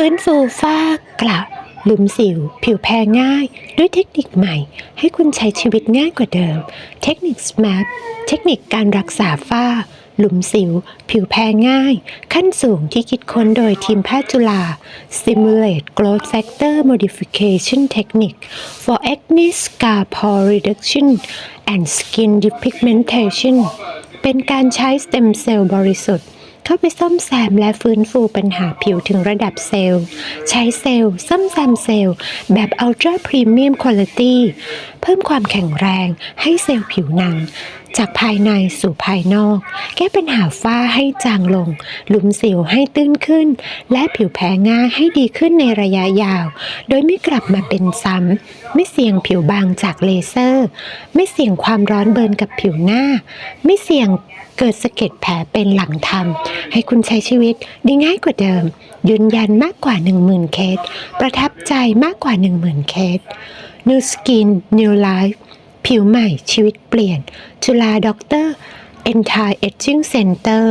ฟื้นฟูฝ้ากระหลุมสิว ผิวแพ้ง่าย ด้วยเทคนิคใหม่ ให้คุณใช้ชีวิตง่ายกว่าเดิม เทคนิค SMART เทคนิคการรักษาฝ้า หลุมสิว ผิวแพ้ง่าย ขั้นสูงที่คิดค้นโดยทีมแพทย์จุฬา Simulate Growth Factor Modification Technique for Acne Scar Pore Reduction and Skin Depigmentation เป็นการใช้สเต็มเซลล์บริสุทธิ์ เข้าไปซ่อมแซมและฟื้นฟูปัญหาผิวถึงระดับเซลล์ ใช้เซลล์ซ่อมแซมเซลล์ แบบ Ultra Premium Quality เพิ่มความแข็งแรงให้เซลล์ผิวหนัง จากภายในสู่ภายนอก แก้ปัญหาฝ้าให้จางลง หลุมสิวให้ตื้นขึ้น และผิวแพ้ง่ายให้ดีขึ้นในระยะยาว โดยไม่กลับมาเป็นซ้ำ ไม่เสี่ยงผิวบางจากเลเซอร์ ไม่เสี่ยงความร้อนเบิร์นกับผิวหน้า ไม่เสี่ยง เกิดสะเก็ดแผลเป็นหลังทำให้คุณใช้ชีวิตได้ง่ายกว่าเดิม ยืนยันมากกว่า 10,000 เคส ประทับใจมากกว่า 10,000 เคส New Skin New Life ผิวใหม่ชีวิตเปลี่ยน จุฬาด็อกเตอร์ Anti Aging Center